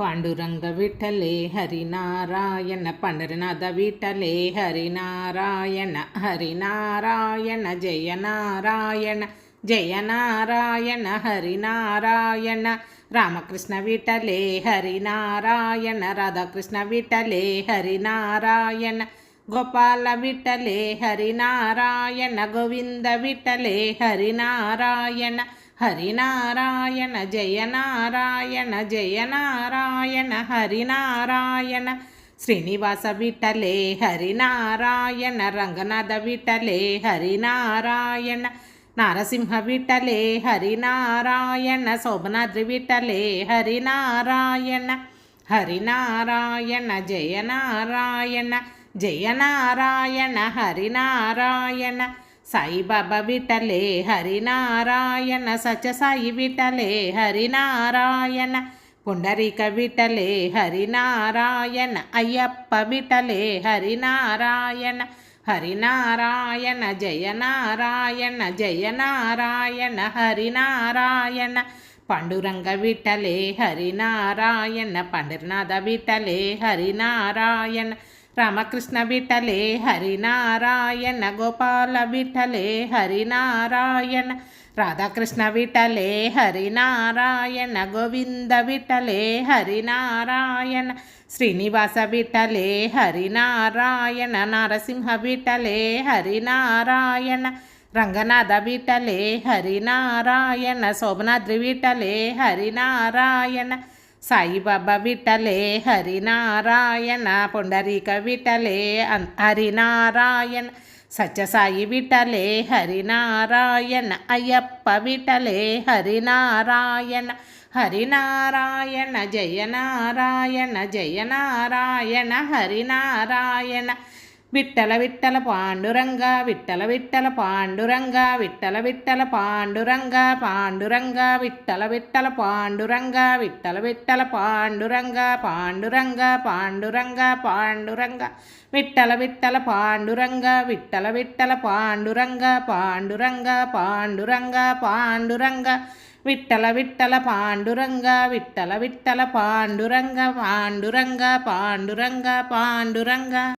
Panduranga విఠలే Harinarayana Pandharinath విఠలే Harinarayana Harinarayana Jaya Narayana Jaya Narayana Harinarayana Ramakrishna విఠలే Harinarayana Radhakrishna విఠలే Harinarayana Gopala విఠలే Harinarayana Govinda విఠలే Harinarayana Harinarayana Jaya Narayana Jaya Narayana Harinarayana. Srinivasa విఠలే Harinarayana. Ranganatha విఠలే Harinarayana. Narasimha విఠలే Harinarayana. Sobhanadri విఠలే Harinarayana. Harinarayana Jaya Narayana Jaya Narayana Harinarayana. Saibaba విఠలే Harinarayana Sai విటలే Harinarayana పుండరీక విటలే Harinarayana Ayyappa విటలే Harinarayana Harinarayana Jaya Narayana Jaya Narayana Harinarayana పండురంగ విటలే Harinarayana Pandharinath విటలే Harinarayana Ramakrishna విఠలే Harinarayana Gopala విఠలే Harinarayana Radhakrishna విఠలే Harinarayana Govinda విఠలే Harinarayana Srinivasa విఠలే Harinarayana Narasimha విఠలే Harinarayana Ranganatha విఠలే Harinarayana Sobhanadri విఠలే Harinarayana Saibaba విఠలే Harinarayana పొండరీక విఠలే Harinarayana Sathya Sai విఠలే Harinarayana Ayyappa విఠలే Harinarayana Harinarayana Jaya Narayana Jaya Narayana Harinarayana Vittala Vittala Panduranga Vittala Vittala Panduranga Vittala Vittala Panduranga Panduranga Vittala Vittala Panduranga Vittala Vittala Panduranga Panduranga Panduranga Panduranga Vittala Vittala Panduranga Vittala Vittala Panduranga Panduranga Panduranga Panduranga Vittala Vittala Panduranga Vittala Vittala Panduranga Panduranga Panduranga Panduranga.